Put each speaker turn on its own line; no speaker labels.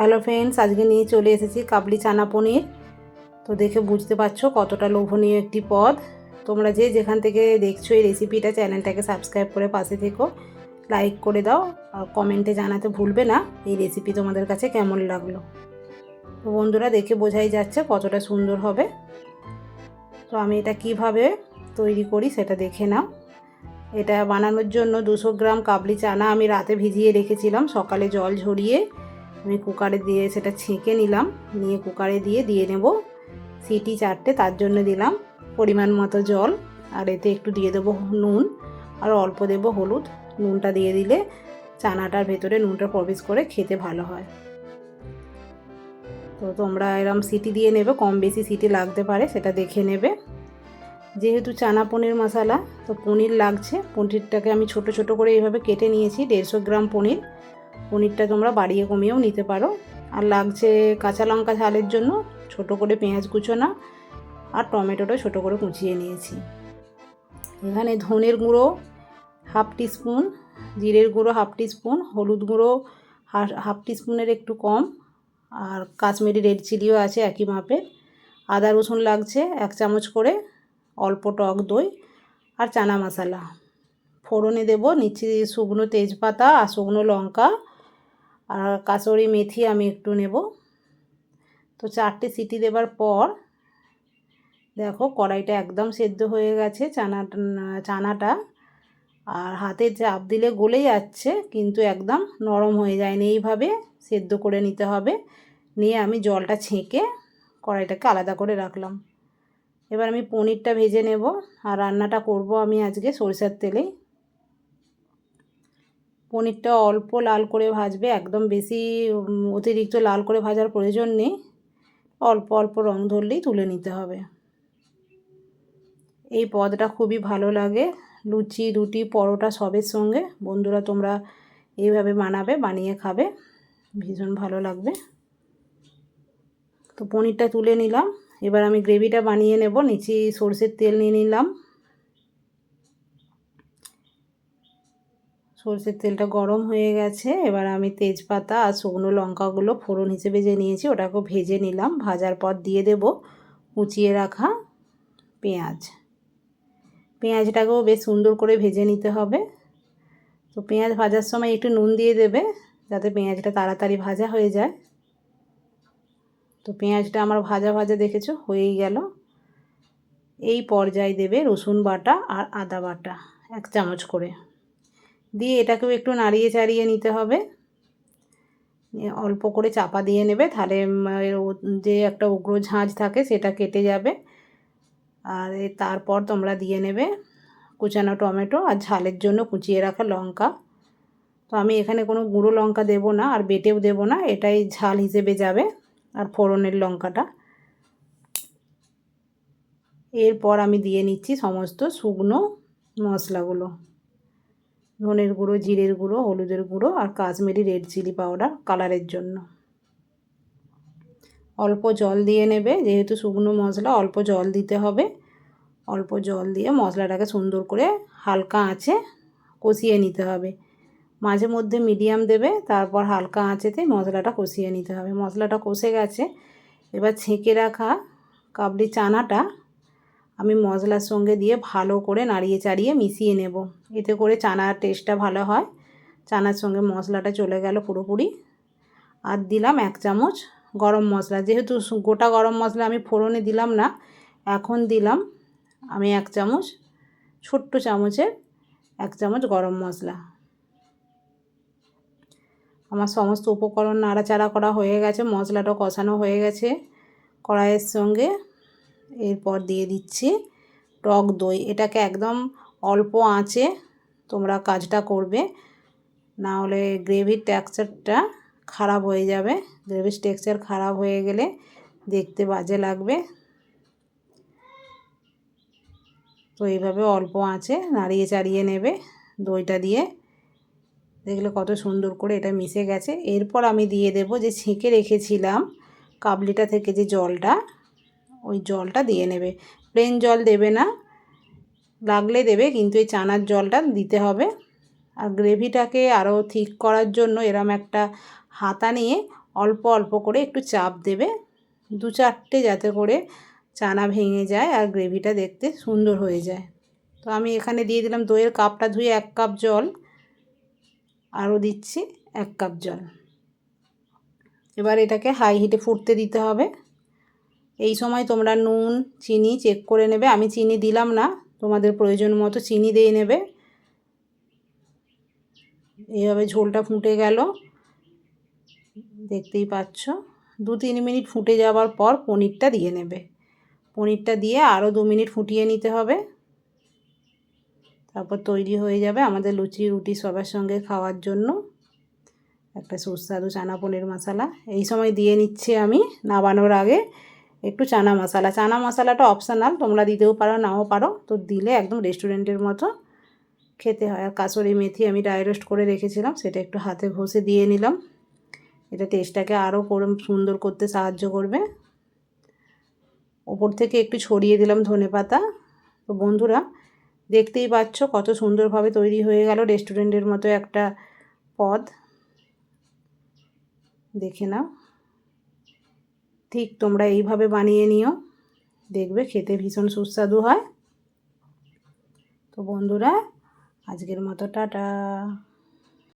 Hello friends আজকে নিয়ে চলে এসেছি কাবলি চানা পনির। তো দেখে বুঝতে পারছ কতটা লোভনীয় একটি পদ। তোমরা যে যেখান থেকে দেখছ এই রেসিপিটা চ্যানেলটাকে সাবস্ক্রাইব করে পাশে থেকো। লাইক করে দাও আর কমেন্টে জানাতে ভুলবে না এই রেসিপি তোমাদের কাছে কেমন লাগল। তো বন্ধুরা, দেখে বোঝাই যাচ্ছে কতটা সুন্দর হবে। তো আমি এটা কীভাবে তৈরি করি সেটা দেখে নাও। এটা বানানোর জন্য দুশো গ্রাম কাবলি চানা আমি রাতে ভিজিয়ে রেখেছিলাম। সকালে জল ঝরিয়ে আমি কুকারে দিয়ে সেটা ছেঁকে নিলাম। নিয়ে কুকারে দিয়ে দিয়ে নেব সিটি চারটে, তার জন্য দিলাম পরিমাণ মতো জল। আর এতে একটু দিয়ে দেবো নুন আর অল্প দেবো হলুদ। নুনটা দিয়ে দিলে চানাটার ভেতরে নুনটা প্রবেশ করে খেতে ভালো হয়। তো তোমরা এরম সিটি দিয়ে নেবে, কম বেশি সিটি লাগতে পারে, সেটা দেখে নেবে। যেহেতু চানা পনির মশলা, তো পনির লাগছে। পনিরটাকে আমি ছোট ছোট করে এইভাবে কেটে নিয়েছি, দেড়শো গ্রাম পনির। পনিরটা তোমরা বাড়িয়ে কমিয়েও নিতে পারো। আর লাগছে কাঁচা লঙ্কা ঝালের জন্য ছোট করে পেঁয়াজ কুচোনা আর টমেটোটা ছোট করে কুচিয়ে নিয়েছি। এখানে ধনের গুঁড়ো হাফ টিস্পুন, জিরের গুঁড়ো হাফ টিস্পুন, হলুদ গুঁড়ো হাফ টিস্পুনের একটু কম, আর কাশ্মীরি রেড চিলিও আছে একই মাপের। আদা রসুন লাগছে এক চামচ করে, অল্প টক দই আর চানা মশলা। ফোড়নে দেবো নিচে শুকনো তেজপাতা আর শুকনো লঙ্কা আর কাসরি মেথি আমি একটু নেব। তো চারটে সিটি দেবার পর দেখো কড়াইটা একদম সেদ্ধ হয়ে গেছে চানা, চানাটা। আর হাতে চাপ দিলে গলে যাচ্ছে কিন্তু একদম নরম হয়ে যায়নি। এইভাবে সেদ্ধ করে নিতে হবে। নিয়ে আমি জলটা ছেঁকে কড়াইটাকে আলাদা করে রাখলাম। এবার আমি পনিরটা ভেজে নেব। আর রান্নাটা করব আমি আজকে সরিষার তেলেই। পনিরটা অল্প লাল করে ভাজবে, একদম বেশি অতিরিক্ত লাল করে ভাজার প্রয়োজন নেই। অল্প অল্প রং ধরলেই তুলে নিতে হবে। এই পদটা খুবই ভালো লাগে। লুচি, রুটি, পরোটা সবের সঙ্গে। বন্ধুরা, তোমরা এইভাবে বানাবে, বানিয়ে খাবে। ভীষণ ভালো লাগবে। তো পনিরটা তুলে নিলাম। এবার আমি গ্রেভিটা বানিয়ে নেব। নিচে সর্ষের তেল নিয়ে নিলাম। সর্ষের তেলটা গরম হয়ে গেছে, এবার আমি তেজপাতা আর শুকনো লঙ্কাগুলো ফোড়ন হিসেবে যে নিয়েছি ওটাকে ভেজে নিলাম, ভাজার পর দিয়ে দেব কুচিয়ে রাখা পেঁয়াজ। পেঁয়াজটাকেও বেশ সুন্দর করে ভেজে নিতে হবে। তো পেঁয়াজ ভাজার সময় একটু নুন দিয়ে দেবে, যাতে পেঁয়াজটা তাড়াতাড়ি ভাজা হয়ে যায়। তো পেঁয়াজটা আমার ভাজা ভাজা দেখেছ? হয়েই গেল। এই পর্যায়ে দেবে রসুন বাটা আর আদা বাটা, এক চামচ করে। দিয়ে এটাকেও একটু নাড়িয়ে চাড়িয়ে নিতে হবে। অল্প করে চাপা দিয়ে নেবে, তাহলে যে একটা উগ্র ঝাঁঝ থাকে সেটা কেটে যাবে। আর তারপর তোমরা দিয়ে নেবে কুচানো টমেটো আর ঝালের জন্য কুচিয়ে রাখা লঙ্কা। তো আমি এখানে কোনো গুঁড়ো লঙ্কা দেব না আর বেটেও দেব না, এটাই ঝাল হিসেবে যাবে আর ফোড়নের লঙ্কাটা। এরপর আমি দিয়ে নিচ্ছি সমস্ত শুকনো মশলাগুলো। ধনের গুঁড়ো, জিরের গুঁড়ো, হলুদের গুঁড়ো আর কাশ্মীরি রেড চিলি পাউডার কালারের জন্য। অল্প জল দিয়ে নেবে, যেহেতু শুকনো মশলা, অল্প জল দিতে হবে। অল্প জল দিয়ে মশলাটাকে সুন্দর করে হালকা আঁচে কষিয়ে নিতে হবে। মাঝে মধ্যে মিডিয়াম দেবে, তারপর হালকা আঁচেতে মশলাটা কষিয়ে নিতে হবে। মশলাটা কষে গেছে, এবার ছেঁকে রাখা কাবলি চানাটা আমি মশলার সঙ্গে দিয়ে ভালো করে নাড়িয়ে চাড়িয়ে মিশিয়ে নেব। এতে করে চানার টেস্টটা ভালো হয়। চানার সঙ্গে মশলাটা চলে গেল পুরোপুরি। আর দিলাম এক চামচ গরম মশলা। যেহেতু গোটা গরম মশলা আমি ফোড়নে দিলাম না, এখন দিলাম আমি এক চামচ, ছোট্ট চামচের এক চামচ গরম মশলা। আমার সমস্ত উপকরণ নাড়াচাড়া করা হয়ে গেছে, মশলাটা কষানো হয়ে গেছে কড়াইয়ের সঙ্গে। এরপর দিয়ে দিচ্ছি টক দই। এটাকে একদম অল্প আঁচে তোমরা কাজটা করবে, না হলে গ্রেভির টেক্সচারটা খারাপ হয়ে যাবে। গ্রেভির টেক্সচার খারাপ হয়ে গেলে দেখতে বাজে লাগবে। তো এইভাবে অল্প আঁচে নাড়িয়ে চাড়িয়ে নেবে দইটা দিয়ে। দেখলে কত সুন্দর করে এটা মিশে গেছে। এরপর আমি দিয়ে দেব যে ছেঁকে রেখেছিলাম কাবলিটা থেকে যে জলটা ওই জলটা দিয়ে নেবে। প্লেন জল দেবে না, লাগলে দেবে, কিন্তু এই চানার জলটা দিতে হবে। আর গ্রেভিটাকে আরও ঠিক করার জন্য এরম একটা হাতা নিয়ে অল্প অল্প করে একটু চাপ দেবে। দু চারটে যাতে করে চানা ভেঙে যায় আর গ্রেভিটা দেখতে সুন্দর হয়ে যায়। তো আমি এখানে দিয়ে দিলাম দইয়ের কাপটা ধুয়ে এক কাপ জল, আরও দিচ্ছি এক কাপ জল। এবার এটাকে হাই হিটে ফুটতে দিতে হবে। এই সময় তোমরা নুন, চিনি চেক করে নেবে। আমি চিনি দিলাম না, তোমাদের প্রয়োজন মতো চিনি দিয়ে নেবে। এইভাবে ঝোলটা ফুটে গেল। দেখতেই পাচ্ছ, দু তিন মিনিট ফুটে যাওয়ার পর পনিরটা দিয়ে নেবে। পনিরটা দিয়ে আরও দু মিনিট ফুটিয়ে নিতে হবে। তারপর তৈরি হয়ে যাবে আমাদের লুচি, রুটি সবার সঙ্গে খাওয়ার জন্য। একটা সুস্বাদু চানা পনির মশলা। এই সময় দিয়ে নিচ্ছি আমি নাবানোর আগে। একটু চানা মশলা। চানা মশলাটা অপশানাল তোমরা দিতেও পারো, নাও পারো। তো দিলে একদম রেস্টুরেন্টের মতো খেতে হয়। আর কাসরি মেথি আমি ড্রাই রোস্ট করে রেখেছিলাম, সেটা একটু হাতে ঘষে দিয়ে নিলাম। এটা টেস্টটাকে আরও সুন্দর করতে সাহায্য করবে। ওপর থেকে একটু ছড়িয়ে দিলাম ধনে পাতা। তো বন্ধুরা, দেখতেই পাচ্ছ কত সুন্দরভাবে তৈরি হয়ে গেল রেস্টুরেন্টের মতো একটা পদ। দেখে নাও। ঠিক তোমরা এইভাবে বানিয়ে নিও। দেখবে খেতে ভীষণ সুস্বাদু হয়। তো বন্ধুরা, আজকের মতো টাটা।